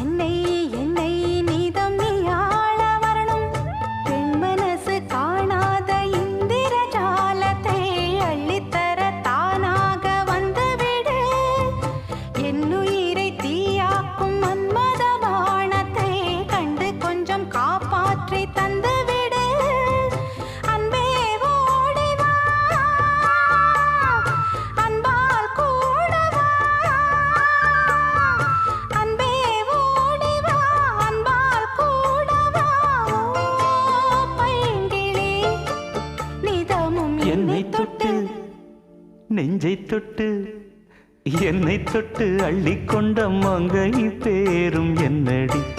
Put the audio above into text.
என்னை என்னை நீதம் மனசு காணாத இந்திர அள்ளித்தர தானாக வந்துவிடு. என்னுயிரை தீயாக்கும் மன்மத கண்டு கொஞ்சம் காப்பாற்றி தந்துவிடு. நெஞ்சை தொட்டு என்னை தொட்டு அள்ளிக்கொண்ட மங்கை பேரும் என்னடி?